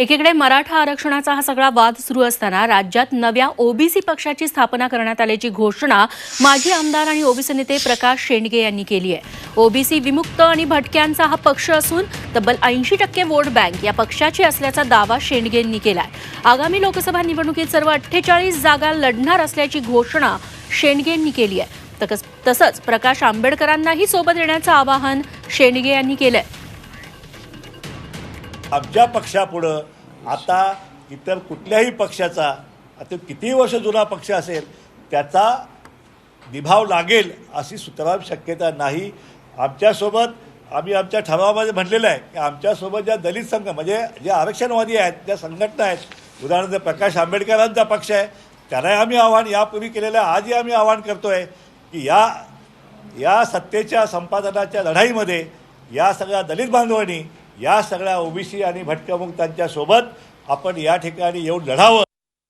एकीकडे मराठा आरक्षणाचा हा सगळा वाद सुरू असताना राज्यात नव्या ओबीसी पक्षाची स्थापना करण्यात आल्याची घोषणा माजी आमदार आणि ओबीसी नेते प्रकाश शेंडगे यांनी केली आहे. ओबीसी विमुक्त आणि भटक्यांचा हा पक्ष असून तब्बल ऐंशी टक्के वोट बँक या पक्षाची असल्याचा दावा शेंडगेंनी केलाय. आगामी लोकसभा निवडणुकीत सर्व अठ्ठेचाळीस जागा लढणार असल्याची घोषणा शेंडगेंनी केली आहे. तसंच प्रकाश आंबेडकरांनाही सोबत येण्याचं आवाहन शेंडगे यांनी केलं आहे आमच्या पक्षापुढं आता इतर कुठल्याही पक्षाचा आता कितीही वर्ष जुना पक्ष असेल त्याचा निभाव लागेल अशी सुतराम शक्यता नाही. आमच्यासोबत आम्ही आमच्या ठरावामध्ये म्हटलेलं आहे की आमच्यासोबत ज्या दलित संघ म्हणजे जे आरक्षणवादी आहेत ज्या संघटना आहेत उदाहरणार्थ प्रकाश आंबेडकरांचा पक्ष आहे त्यालाही आम्ही आव्हान यापूर्वी केलेलं आहे आजही आम्ही आव्हान करतो आहे की या या सत्तेच्या संपादनाच्या लढाईमध्ये या सगळ्या दलित बांधवांनी या सगळ्या ओबीसी आणि भटक्यामुक्तांच्या सोबत आपण या ठिकाणी येऊन लढावं.